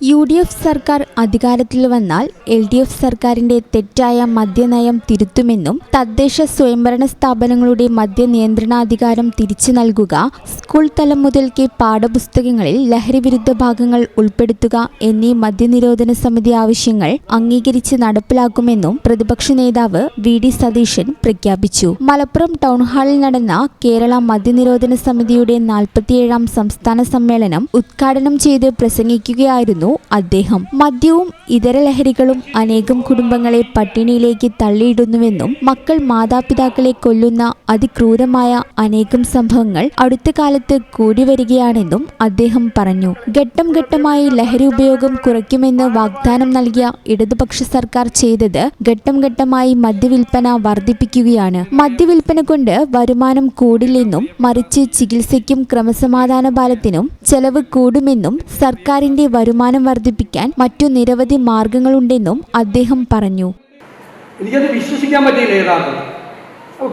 U D F സർക്കാർ അധികാരത്തിൽ വന്നാൽ എൽ ഡി എഫ് സർക്കാരിന്റെ തെറ്റായ മദ്യനയം തിരുത്തുമെന്നും തദ്ദേശ സ്വയംഭരണ സ്ഥാപനങ്ങളുടെ മദ്യനിയന്ത്രണാധികാരം തിരിച്ചു നൽകുക സ്കൂൾ തലം മുതൽക്കേ പാഠപുസ്തകങ്ങളിൽ ലഹരിവിരുദ്ധ ഭാഗങ്ങൾ ഉൾപ്പെടുത്തുക എന്നീ മദ്യനിരോധന സമിതി ആവശ്യങ്ങൾ അംഗീകരിച്ച് നടപ്പിലാക്കുമെന്നും പ്രതിപക്ഷ നേതാവ് വി ഡി സതീശൻ പ്രഖ്യാപിച്ചു. മലപ്പുറം ടൗൺഹാളിൽ നടന്ന കേരള മദ്യനിരോധന സമിതിയുടെ നാൽപ്പത്തിയേഴാം സംസ്ഥാന സമ്മേളനം ഉദ്ഘാടനം ചെയ്ത് പ്രസംഗിക്കുകയായിരുന്നു അദ്ദേഹം. മദ്യവും ഇതര ലഹരികളും അനേകം കുടുംബങ്ങളെ പട്ടിണിയിലേക്ക് തള്ളിയിടുന്നുവെന്നും മക്കൾ മാതാപിതാക്കളെ കൊല്ലുന്ന അതിക്രൂരമായ അനേകം സംഭവങ്ങൾ അടുത്ത കാലത്ത് കൂടി വരികയാണെന്നും അദ്ദേഹം പറഞ്ഞു. ഘട്ടം ഘട്ടമായി ലഹരി ഉപയോഗം കുറയ്ക്കുമെന്ന് വാഗ്ദാനം നൽകിയ ഇടതുപക്ഷ സർക്കാർ ചെയ്തത് ഘട്ടം ഘട്ടമായി മദ്യവിൽപ്പന വർദ്ധിപ്പിക്കുകയാണ്. മദ്യവിൽപ്പന കൊണ്ട് വരുമാനം കൂടില്ലെന്നും മറിച്ച് ചികിത്സയ്ക്കും ക്രമസമാധാന പാലത്തിനും ചെലവ് കൂടുമെന്നും സർക്കാരിന്റെ വരുമാനം വർദ്ധിപ്പിക്കാൻ മറ്റു നിരവധി മാർഗങ്ങളുണ്ടെന്നും അദ്ദേഹം പറഞ്ഞു. എനിക്കത് വിശ്വസിക്കാൻ പറ്റിയില്ല യഥാർത്ഥം.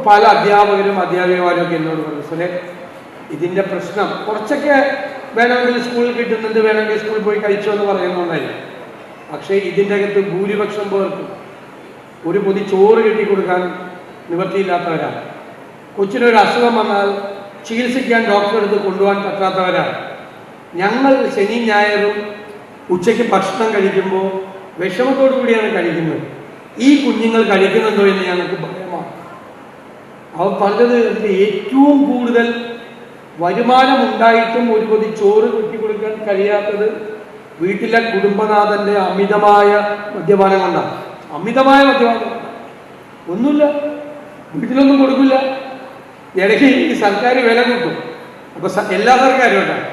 പല അധ്യാപകരും അധ്യാപികമാരും ഒക്കെ എന്നോട് പറഞ്ഞു സാറേ ഇതിന്റെ പ്രശ്നം കുറച്ചൊക്കെ വേണമെങ്കിൽ സ്കൂളിൽ കിട്ടുന്നുണ്ട് വേണമെങ്കിൽ സ്കൂളിൽ പോയി കഴിച്ചോ എന്ന് പറയുന്നുണ്ടായി പക്ഷേ ഇതിന്റെ അകത്ത് ഭൂരിപക്ഷം പേർക്കും ഒരു പൊതി ചോറ് കെട്ടിക്കൊടുക്കാൻ നിവൃത്തിയില്ലാത്തവരാണ്. കൊച്ചിനൊരു അസുഖം വന്നാൽ ചികിത്സിക്കാൻ ഡോക്ടറെ അടുത്ത് കൊണ്ടുപോകാൻ പറ്റാത്തവരാണ്. ഞങ്ങൾ ശനി ഞായറും ഉച്ചയ്ക്ക് ഭക്ഷണം കഴിക്കുമ്പോൾ വിഷമത്തോടു കൂടിയാണ് കഴിക്കുന്നത്. ഈ കുഞ്ഞുങ്ങൾ കഴിക്കുന്നുണ്ടോ എന്ന് ഞങ്ങൾക്ക് ഭയമാണ്. അവർ പറഞ്ഞത് ഏറ്റവും കൂടുതൽ വരുമാനം ഉണ്ടായിട്ടും ഒരു പൊതി ചോറ് കൊട്ടിക്കൊടുക്കാൻ കഴിയാത്തത് വീട്ടിലെ കുടുംബനാഥന്റെ അമിതമായ മദ്യപാനം കൊണ്ടാണ്. അമിതമായ മദ്യപാനം ഒന്നുമില്ല. വീട്ടിലൊന്നും കൊടുക്കില്ല. ഇടയ്ക്ക് ഈ സർക്കാർ വില കൂട്ടും. അപ്പൊ എല്ലാ സർക്കാരും ഉണ്ടാകും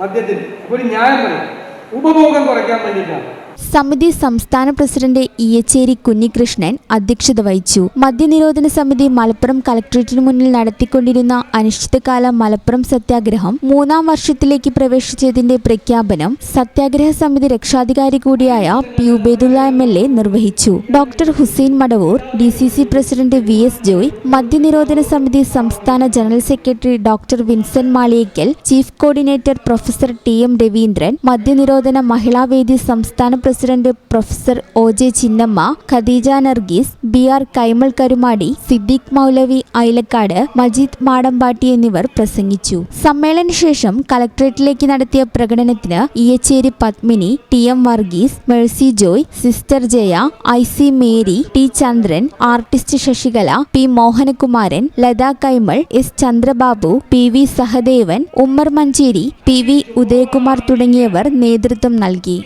മദ്യത്തിന്. ഒരു ന്യായം പറയും. ഉപഭോഗം കുറയ്ക്കാൻ വേണ്ടിയിട്ടാണ്. സമിതി സംസ്ഥാന പ്രസിഡന്റ് ഇയച്ചേരി കുഞ്ഞികൃഷ്ണൻ അധ്യക്ഷത വഹിച്ചു. മദ്യനിരോധന സമിതി മലപ്പുറം കലക്ട്രേറ്റിന് മുന്നിൽ നടത്തിക്കൊണ്ടിരുന്ന അനിശ്ചിതകാല മലപ്പുറം സത്യാഗ്രഹം മൂന്നാം വർഷത്തിലേക്ക് പ്രവേശിച്ചതിന്റെ പ്രഖ്യാപനം സത്യാഗ്രഹ സമിതി രക്ഷാധികാരി കൂടിയായ P. Ubaidulla M. L. A. നിർവഹിച്ചു. Doctor Hussain Madavoor D. C. C. President V. S. Joy മദ്യനിരോധന സമിതി സംസ്ഥാന general secretary doctor Vincent Maliyekkal chief coordinator professor T. M. Raveendran മദ്യനിരോധന മഹിളാവേദി സംസ്ഥാന president professor O J Chinnamma Khadeeja Nargees B R Kaimal Karumadi Siddique Moulavi Ailakkad Majeed Madambatti എന്നിവർ പ്രസംഗിച്ചു. സമ്മേളനശേഷം കലക്ട്രേറ്റിലേക്ക് നടത്തിയ പ്രകടനത്തിന് Iyacheri Padmini T M Varghese Mercy Joy sister Jaya I C Mary T Chandran artist Sasikala P Mohanakumaran Latha Kaimal S Chandrababu P V Sahadevan Ummer Manjeri P V Udayakumar തുടങ്ങിയവർ നേതൃത്വം നൽകി.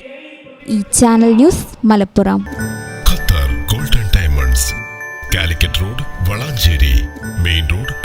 ഈ channel news Malappuram. Qatar golden diamonds Calicut road Valanchery main road